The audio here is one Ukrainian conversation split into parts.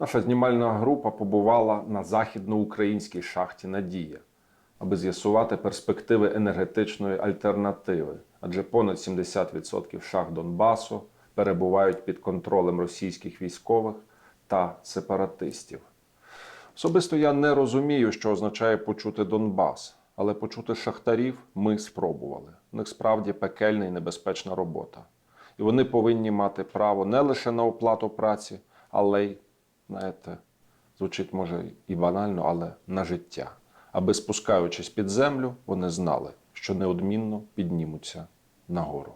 Наша знімальна група побувала на західноукраїнській шахті Надія, аби з'ясувати перспективи енергетичної альтернативи, адже понад 70% шахт Донбасу перебувають під контролем російських військових та сепаратистів. Особисто я не розумію, що означає почути Донбас, але почути шахтарів ми спробували. У них справді пекельна і небезпечна робота. І вони повинні мати право не лише на оплату праці, але й, знаєте, звучить може і банально, але на життя. Аби спускаючись під землю, вони знали, що неодмінно піднімуться нагору.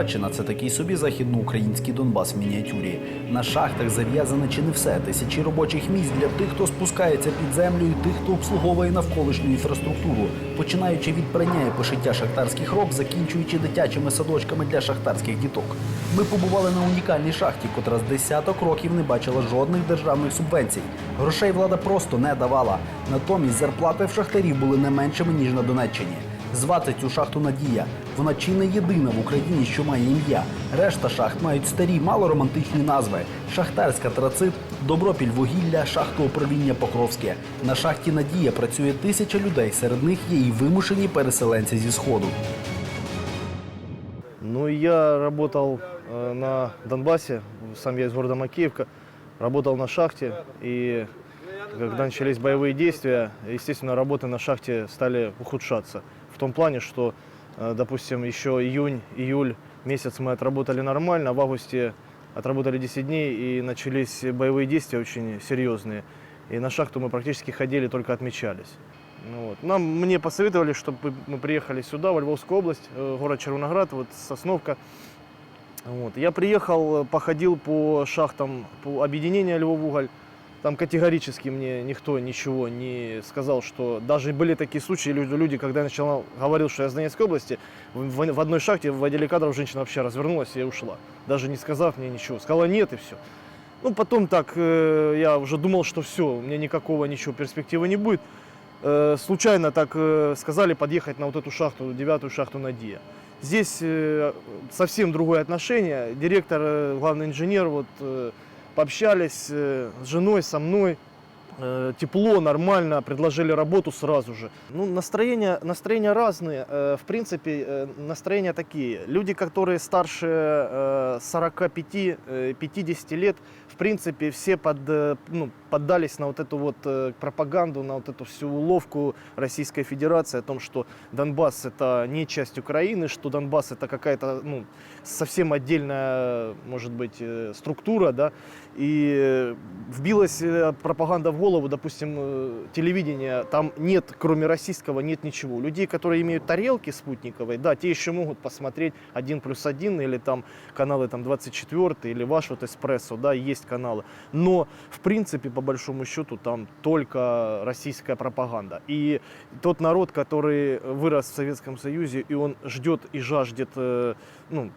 Червоноградщина це такий собі західноукраїнський Донбас в мініатюрі. На шахтах зав'язане чи не все. Тисячі робочих місць для тих, хто спускається під землю, і тих, хто обслуговує навколишню інфраструктуру, починаючи від прання і пошиття шахтарських роб, закінчуючи дитячими садочками для шахтарських діток. Ми побували на унікальній шахті, котра з десяток років не бачила жодних державних субвенцій. Грошей влада просто не давала. Натомість зарплати в шахтарів були не меншими ніж на Донеччині. Звати цю шахту Надія. Вона чи не єдина в Україні, що має ім'я. Решта шахт мають старі, малоромантичні назви: Шахтарська Трацит, Добропіль вугілля, шахта управління Покровське. На шахті Надія працює тисяча людей. Серед них є і вимушені переселенці зі сходу. Ну, я работал э, на Донбассе, сам я из города Макеевка, работал на шахте, и когда начались боевые действия, естественно, работы на шахте стали ухудшаться. Том плане, что, э, допустим, еще июнь, июль месяц мы отработали нормально, в августе отработали 10 дней, и начались боевые действия очень серьезные. И на шахту мы практически ходили, только отмечались. Ну вот. Нам, мне посоветовали, чтобы мы приехали сюда, в Львовскую область, э, город Червоноград, вот Сосновка. Вот. Я приехал, э, походил по шахтам по объединения Львовуголь. Там категорически мне никто ничего не сказал, что даже были такие случаи, люди, люди когда я начал, говорил, что я из Донецкой области, в, в одной шахте в отделе кадров женщина вообще развернулась и ушла, даже не сказав мне ничего. Сказала нет и все. Ну, потом так, э, я уже думал, что все, у меня никакого ничего перспективы не будет. Э, случайно так э, сказали подъехать на вот эту шахту, девятую шахту Надия. Здесь э, совсем другое отношение. Директор, э, главный инженер, вот э, пообщались э, с женой, со мной. Э, Тепло, нормально, предложили работу сразу же. Ну, настроения, настроения разные. Э, В принципе, э, настроения такие. Люди, которые старше э, 45-50 лет, в принципе, все под, э, ну, поддались на вот эту вот э, пропаганду, на вот эту всю уловку Российской Федерации о том, что Донбасс это не часть Украины, что Донбасс это какая-то ну, совсем отдельная, может быть, э, структура, да, и вбилась э, пропаганда в голову, допустим, телевидение, там нет, кроме российского, нет ничего. Людей, которые имеют тарелки спутниковой, да, те еще могут посмотреть один плюс один или там каналы там 24 или ваш вот эспрессо, да, есть каналы. Но, в принципе, по большому счету, там только российская пропаганда. И тот народ, который вырос в Советском Союзе, и он ждет и жаждет, э, ну,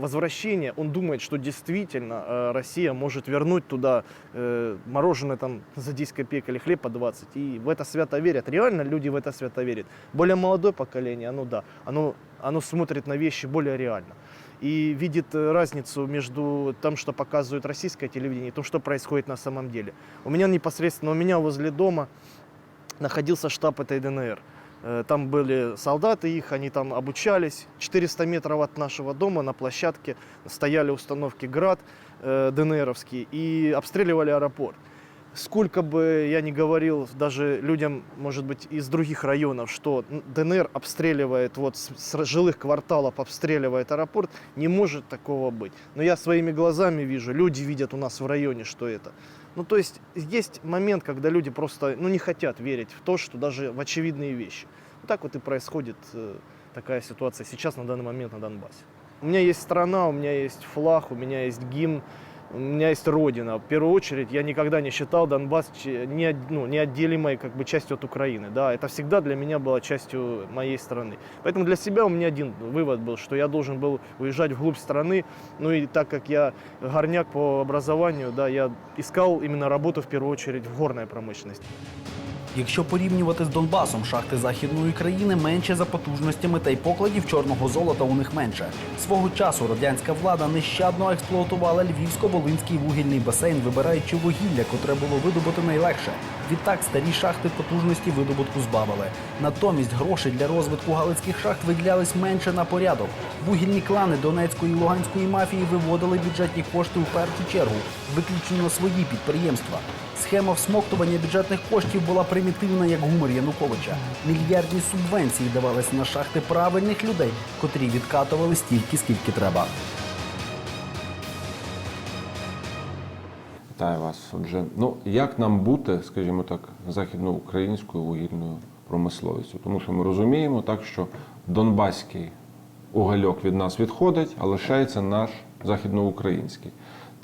возвращения, он думает, что действительно э, Россия может вернуть туда э, мороженое там за 10 копеек или хлеб по 20. И в это свято верят. Реально люди в это свято верят. Более молодое поколение, оно да, оно, оно смотрит на вещи более реально. И видит э, разницу между тем, что показывает российское телевидение, и тем, что происходит на самом деле. У меня непосредственно, у меня возле дома находился штаб этой ДНР. Э, Там были солдаты их, они там обучались. 400 метров от нашего дома на площадке стояли установки «Град» э, ДНРовские и обстреливали аэропорт. Сколько бы я ни говорил даже людям, может быть, из других районов, что ДНР обстреливает, вот с жилых кварталов обстреливает аэропорт, не может такого быть. Но я своими глазами вижу, люди видят у нас в районе, что это. Ну, то есть есть момент, когда люди просто ну, не хотят верить в то, что даже в очевидные вещи. Вот так вот и происходит э, такая ситуация сейчас на данный момент на Донбассе. У меня есть страна, у меня есть флаг, у меня есть гимн. у меня есть родина. В первую очередь, я никогда не считал Донбасс че- не, ну, неотделимой как бы, частью от Украины. Да, это всегда для меня было частью моей страны. Поэтому для себя у меня один вывод был, что я должен был уезжать вглубь страны. Ну и так как я горняк по образованию, да, я искал именно работу в первую очередь в горной промышленности. Якщо порівнювати з Донбасом, шахти західної країни менше за потужностями та й покладів чорного золота у них менше. Свого часу радянська влада нещадно експлуатувала львівсько-волинський вугільний басейн, вибираючи вугілля, котре було видобути найлегше. Відтак старі шахти потужності видобутку збавили. Натомість грошей для розвитку галицьких шахт виділялись менше на порядок. Вугільні клани Донецької і Луганської мафії виводили бюджетні кошти у першу чергу, виключно на свої підприємства. Схема всмоктування бюджетних коштів була примітивна, як гумор Януковича. Мільярдні субвенції давались на шахти правильних людей, котрі відкатували стільки, скільки треба. Вітаю вас. Отже, ну як нам бути, скажімо так, західноукраїнською вугільною промисловістю? Тому що ми розуміємо так, що Донбаський угольок від нас відходить, а лишається наш західноукраїнський.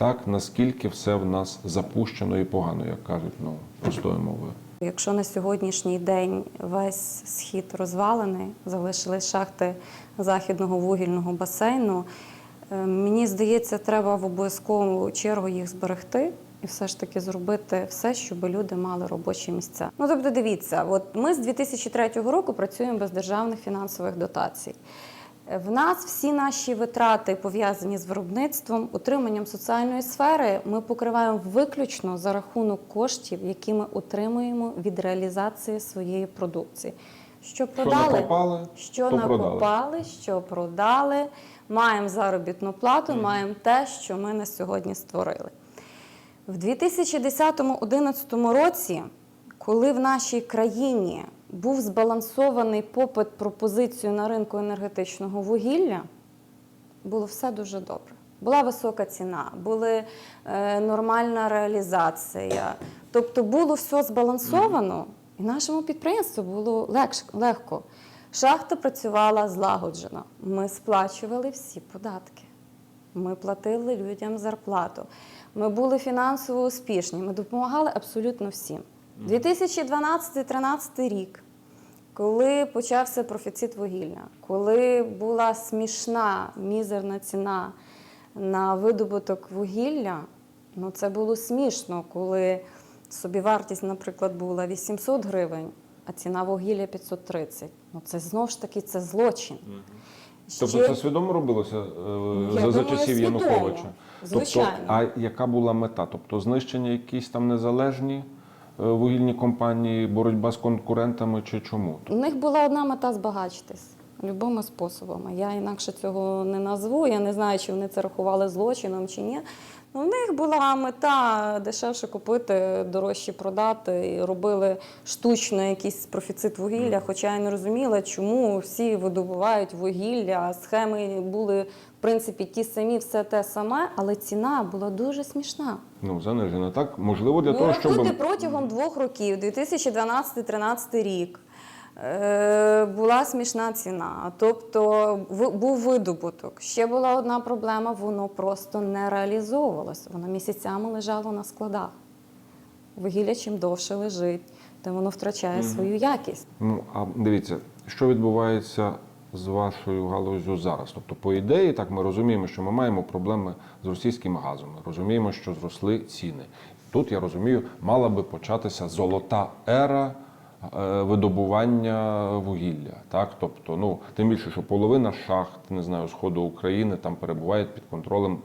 Так, наскільки все в нас запущено і погано, як кажуть, ну простою мовою. Якщо на сьогоднішній день весь схід розвалений, залишились шахти західного вугільного басейну, е, мені здається, треба в обов'язкову чергу їх зберегти і все ж таки зробити все, щоб люди мали робочі місця. Ну тобто, дивіться, от ми з 2003 року працюємо без державних фінансових дотацій. В нас всі наші витрати пов'язані з виробництвом, утриманням соціальної сфери. Ми покриваємо виключно за рахунок коштів, які ми отримуємо від реалізації своєї продукції. Що продали, накопали, що накопали, продали. що продали. Маємо заробітну плату, маємо те, що ми на сьогодні створили. В 2010-2011 році, коли в нашій країні був збалансований попит пропозицію на ринку енергетичного вугілля, було все дуже добре. Була висока ціна, була е, нормальна реалізація. Тобто було все збалансовано, і нашому підприємству було легко. Шахта працювала злагоджено. Ми сплачували всі податки. Ми платили людям зарплату. Ми були фінансово успішні. Ми допомагали абсолютно всім. 2012-2013 рік, коли почався профіцит вугілля, коли була смішна мізерна ціна на видобуток вугілля, ну це було смішно, коли собівартість, наприклад, була 800 гривень, а ціна вугілля 530. Ну це знову ж таки це злочин. Тобто Ще- це свідомо робилося е, за, за часів. Януковича? Звичайно. Тобто, а яка була мета? Тобто знищення якісь там незалежні вугільні компанії, боротьба з конкурентами чи чому? У них була одна мета збагачитись любими способами. Я інакше цього не назву. Я не знаю, чи вони це рахували злочином чи ні. Ну, У них була мета дешевше купити, дорожче продати, і робили штучно якийсь профіцит вугілля. Хоча я не розуміла, чому всі видобувають вугілля, схеми були в принципі ті самі, все те саме, але ціна була дуже смішна. Ну, занижена, так? Можливо, для Ну, того, щоб. рахуйте протягом двох років, 2012-2013 рік, е, була смішна ціна. Тобто був видобуток. Ще була одна проблема, воно просто не реалізовувалося. Воно місяцями лежало на складах. Вугілля чим довше лежить, тим воно втрачає свою якість. Ну, а дивіться, що відбувається з вашою галузю зараз? Тобто, по ідеї, так ми розуміємо, що ми маємо проблеми з російським газом. Розуміємо, що зросли ціни. Тут я розумію, мала би початися золота ера е, видобування вугілля. Так, тобто, ну тим більше, що половина шахт, не знаю, сходу України там перебувають під контролем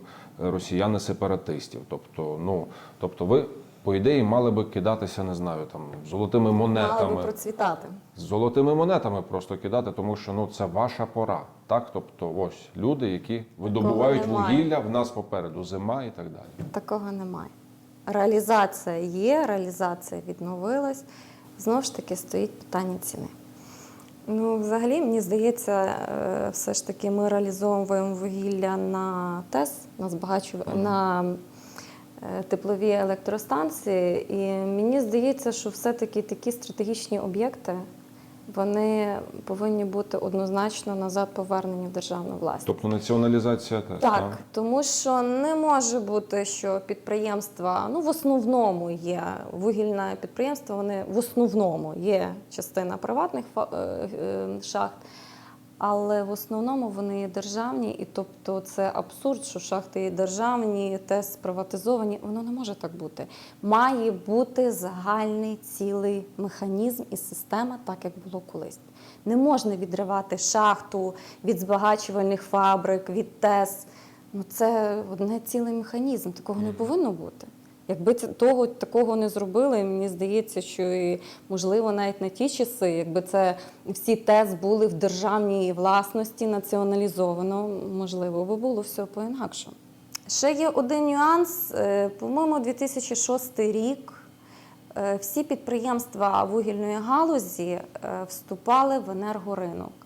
е, росіяни-сепаратистів. Тобто, ну тобто, ви. По ідеї мали би кидатися, не знаю, там золотими монетами Мали би процвітати. з золотими монетами просто кидати, тому що ну це ваша пора. Так, тобто, ось люди, які видобувають вугілля, в нас попереду зима і так далі. Такого немає. Реалізація є, реалізація відновилась. Знову ж таки стоїть питання ціни. Ну, взагалі, мені здається, е, все ж таки ми реалізовуємо вугілля на ТЕС, на збагачу на е, теплові електростанції. І мені здається, що все-таки такі стратегічні об'єкти вони повинні бути однозначно назад повернені в державну власність. Тобто націоналізація теж. Так, тому що не може бути, що підприємства, ну в основному є вугільне підприємство, вони в основному є частина приватних е, е, шахт, але в основному вони є державні, і тобто це абсурд, що шахти є державні, ТЕС приватизовані. Воно не може так бути. Має бути загальний цілий механізм і система, так як було колись. Не можна відривати шахту від збагачувальних фабрик, від ТЕС. Ну це одне цілий механізм. Такого не повинно бути. Якби того такого не зробили, мені здається, що і можливо навіть на ті часи, якби це всі ТЕС були в державній власності націоналізовано, можливо, би було все по-інакшому. Ще є один нюанс. Е, По-моєму, 2006 рік е, всі підприємства вугільної галузі е, вступали в енергоринок.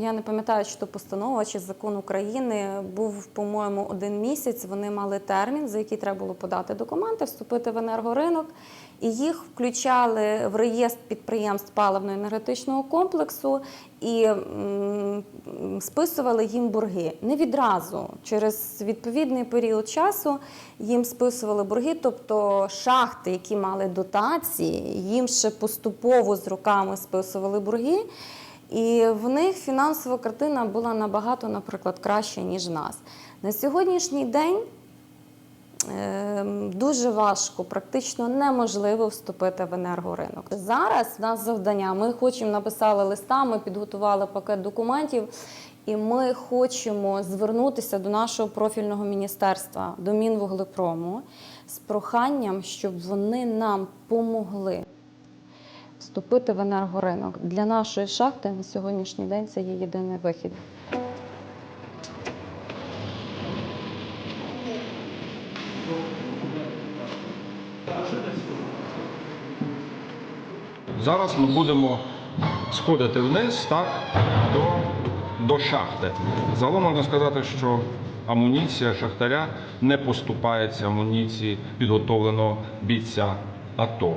Я не пам'ятаю, чи то постанова, чи закон України був, по-моєму, один місяць. Вони мали термін, за який треба було подати документи, вступити в енергоринок, і їх включали в реєстр підприємств паливно-енергетичного комплексу і списували їм борги. Не відразу, через відповідний період часу їм списували борги, тобто шахти, які мали дотації, їм ще поступово з роками списували борги. І в них фінансова картина була набагато, наприклад, краща, ніж нас. На сьогоднішній день ем, дуже важко, практично неможливо вступити в енергоринок. Зараз в нас завдання. Ми хочемо написали листа, ми підготували пакет документів, і ми хочемо звернутися до нашого профільного міністерства, до Мінвуглепрому, з проханням, щоб вони нам помогли вступити в енергоринок. Для нашої шахти на сьогоднішній день це є єдиний вихід. Зараз ми будемо сходити вниз так, до, до шахти. Загалом можна сказати, що амуніція шахтаря не поступається амуніції підготовленого бійця АТО.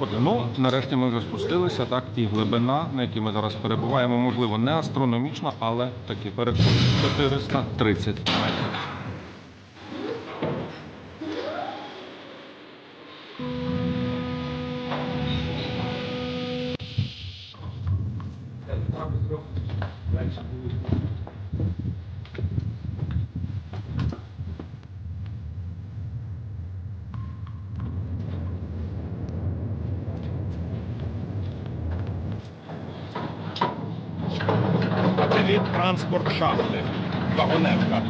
От, Ну, нарешті ми вже спустилися, так, і глибина, на якій ми зараз перебуваємо, можливо, не астрономічна, але таки переходить 430 метрів. Від транспорт шахти, вагонетка,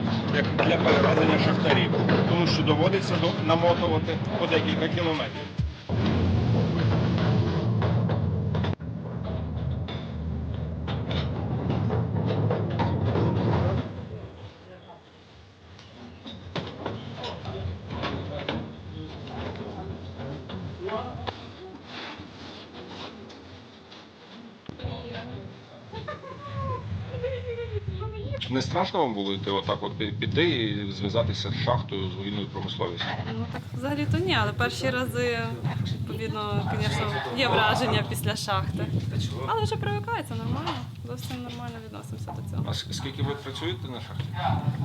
для перевезення шахтарів, тому що доводиться намотувати по декілька кілометрів. Не страшно вам було йти отак от піти і зв'язатися з шахтою, з вугільною промисловістю? Ну так взагалі то ні, але перші рази, відповідно, звісно, є враження після шахти. Але вже привикається нормально, зовсім нормально відносимося до цього. А скільки ви працюєте на шахті?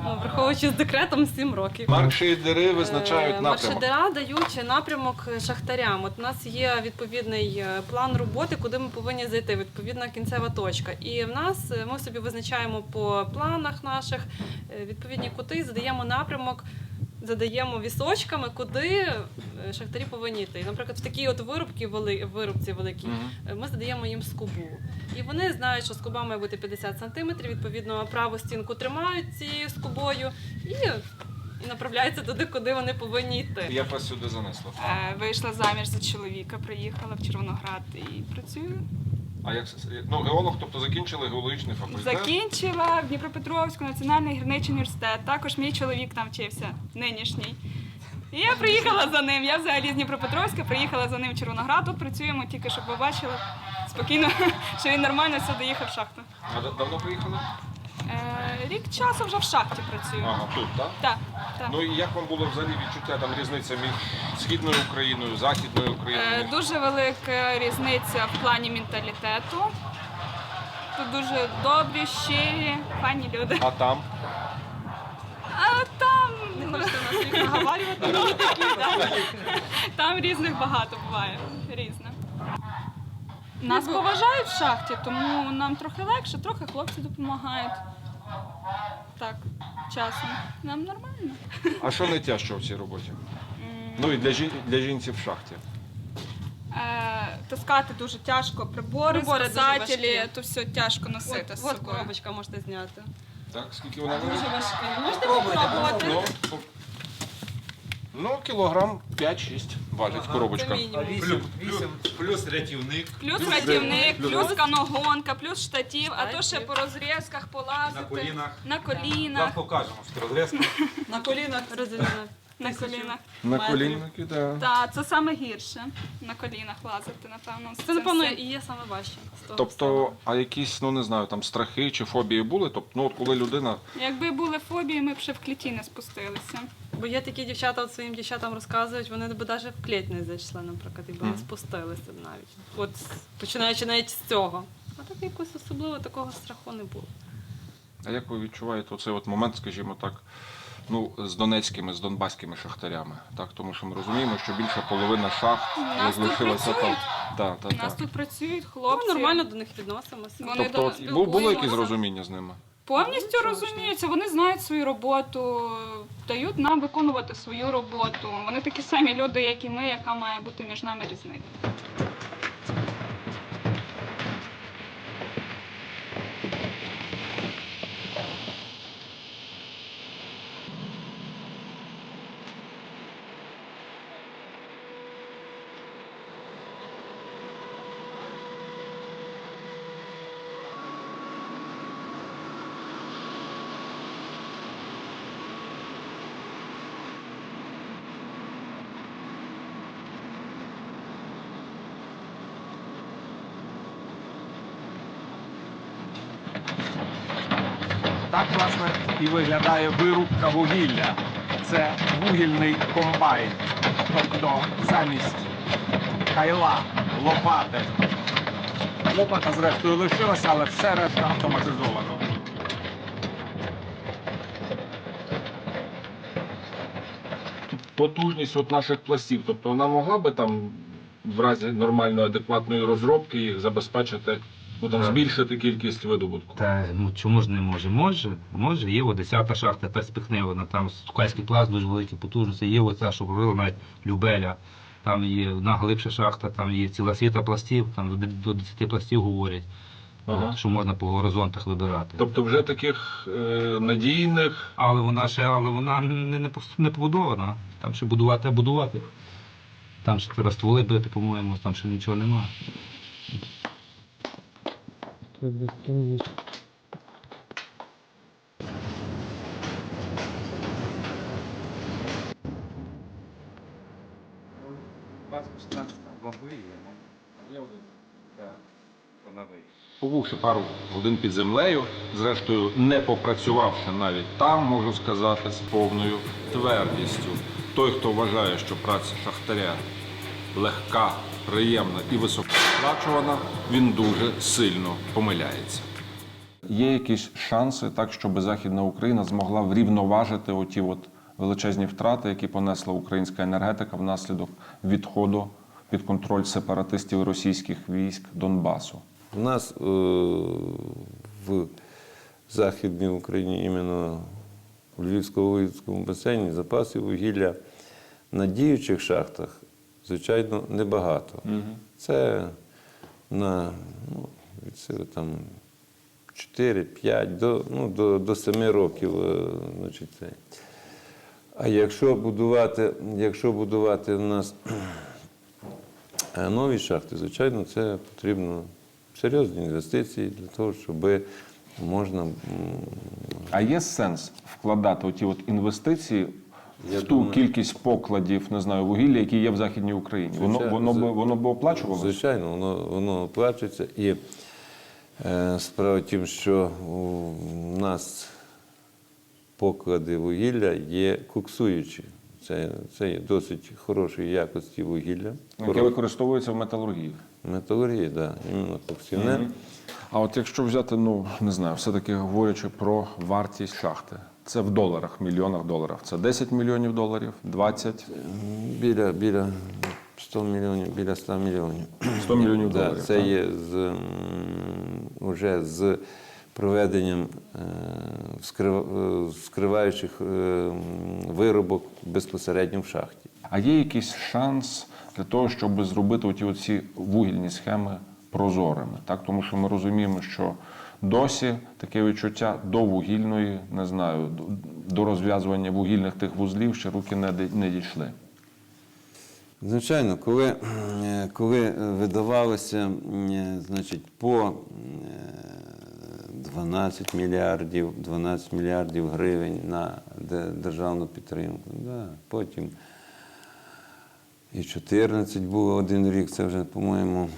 Ну, враховуючи з декретом 7 років. Маршейдери визначають Е, напрямок. Маршедера дають напрямок шахтарям. От у нас є відповідний е, план роботи, куди ми повинні зайти, відповідна кінцева точка. І в нас е, ми собі визначаємо по планах наших е, відповідні кути, задаємо напрямок. Задаємо вісочками, куди е, шахтарі повинні йти. Наприклад, в такій от вирубці, вели, вирубці великій, е, ми задаємо їм скобу. І вони знають, що скоба має бути 50 см, відповідно, праву стінку тримають цією скобою і, і направляються туди, куди вони повинні йти. Як вас сюди занесло? Е, Вийшла заміж за чоловіка, приїхала в Червоноград і працюю. А як ну геолог, тобто закінчили геологічний факультет? Закінчила в Дніпропетровську національний гірничий університет. Також мій чоловік там вчився, нинішній. І я приїхала за ним. Я взагалі з Дніпропетровська, приїхала за ним в Червоноград. Тут працюємо тільки, щоб ви бачили спокійно, що він нормально все доїхав в шахту. А давно приїхали? Е, рік часу вже в шахті працюю. Ага, тут, так? Так, так. Ну і як вам було взагалі відчуття там різниця між східною Україною, західною Е, Україною? Дуже велика різниця в плані менталітету. Тут дуже добрі, щирі, файні люди. А там? А там, Не хочете нас їх наговарювати, але такі, да? там різних багато буває. Різне. Нас поважають в шахті, тому нам трохи легше, трохи хлопці допомагають. Так, часом. Нам нормально. А що найтяжче в цій роботі? Ну і для, жін... для жінці в шахті. Е, таскати дуже тяжко, прибори, Прибори дуже спасателі, важкі. то все тяжко носити От, з от собою. коробочка можете зняти. Так, скільки вона Дуже важка. важкий. Можете попробувати. Ну, по- ну, кілограм 5-6 важить коробочка. мінімум. Плюс рятівник. Плюс рятівник, плюс каногонка, плюс штатів, а то ще по розрізках полазити. На колінах. На колінах. колінах. покажемо що розрізка. На колінах розрізано. На колінах. На колінники, так. Так, це саме гірше. На колінах лазити, напевно. Це, напевно, і є саме важче. з того Тобто, а якісь, ну не знаю, там страхи чи фобії були? Тобто, ну от коли людина. Якби були фобії, ми б ще в кліті не спустилися. Бо є такі дівчата, от своїм дівчатам розказують, вони б навіть в клеть не зайшли, наприклад, якби не Мгм. спустилися б навіть. От починаючи навіть з цього. А так якось особливо такого страху не було. А як ви відчуваєте оцей от момент, скажімо так, ну, з донецькими, з донбаськими шахтарями? Так, тому що ми розуміємо, що більша половина шахт Нас тут залишилася там. працюють. Так, так, У нас тут працюють Ми хлопці. нормально до них відносимося. Вони Тобто, до- от, бу- було якесь розуміння з ними? Повністю розуміються, вони знають свою роботу, дають нам виконувати свою роботу. Вони такі самі люди, як і ми, яка має бути між нами різниця. Власне, і виглядає вирубка вугілля. Це вугільний комбайн. Тобто замість кайла, лопати. Лопата, зрештою, лишилася, але все решта автоматизовано. Потужність от наших пластів, тобто вона могла би там в разі нормальної адекватної розробки їх забезпечити, ну, там, збільшити кількість видобутку. Та ну чому ж не може? Може, може, є о 10 шахта перспективна, там Сукальський пласт дуже великі потужності, є оця, що говорила навіть Любеля, там є одна глибша шахта, там є ціла світа пластів, там до 10 пластів говорять, Ага. що можна по горизонтах вибирати. Тобто вже таких е, надійних Але вона ще, але вона не, не, не побудована. Там ще будувати, а будувати. Там ще треба стволи бити, по-моєму, там ще нічого немає. Побувши пару годин під землею, зрештою не попрацювавши навіть там, можу сказати з повною твердістю. Той, хто вважає, що праця шахтаря легка, приємна і високооплачувана, він дуже сильно помиляється. Є якісь шанси, так, щоб Західна Україна змогла врівноважити оті от величезні втрати, які понесла українська енергетика внаслідок відходу під контроль сепаратистів російських військ Донбасу. У нас э, в Західній Україні іменно в Львівсько-Луївському басейні запасів вугілля на діючих шахтах, звичайно, небагато. Це на ну, від сили там 4-5 до, ну, до, до 7 років. е, Значить, це. А якщо будувати, якщо будувати у нас е, нові шахти, звичайно, це потрібно серйозні інвестиції для того, щоб можна А є сенс вкладати оті от інвестиції Я в ту думаю- кількість покладів, не знаю, вугілля, які є в Західній Україні? Воно, Звичайно, воно, зв- би, воно би оплачувалося? Звичайно, воно, воно оплачується. І е, справа в тім, що у нас поклади вугілля є куксуючі. Це, це є досить хорошої якості вугілля. Яке використовується в металургії. Металургії, так, іменно коксівне. А от якщо взяти, ну не знаю, все-таки говорячи про вартість шахти, це в доларах, мільйонах доларів. Це 10 мільйонів доларів, 20, Біля, біля 100 мільйонів, біля 100 мільйонів. 100 мільйонів Да, доларів. Це так? є з, уже з проведенням е, е, вскриваючих е, виробок безпосередньо в шахті. А є якийсь шанс для того, щоб зробити оті оці вугільні схеми прозорими, так? Тому що ми розуміємо, що досі таке відчуття до вугільної, не знаю, до- розв'язування вугільних тих вузлів ще руки не, не дійшли. Звичайно, коли, е, коли видавалося е, значить, по е, 12 мільярдів, 12 мільярдів гривень на державну підтримку, да, потім і 14 було один рік, це вже, по-моєму,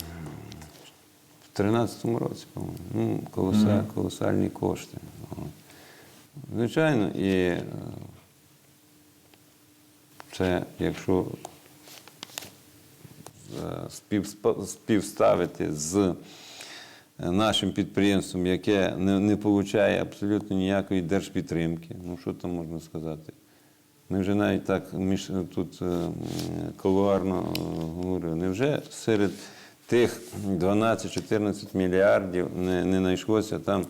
13-му році, по-моєму. Ну, колоса, колосальні кошти. Звичайно, і е, це, якщо е, співставити з е, нашим підприємством, яке не, не отримує абсолютно ніякої держпідтримки. Ну, що там можна сказати? Ми вже навіть так між тут колуарно говорили. Невже серед тих 12-14 мільярдів не, не знайшлося там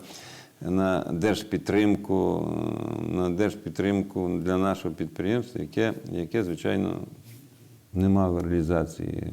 на держпідтримку, на держпідтримку для нашого підприємства, яке, яке звичайно, не мало реалізації.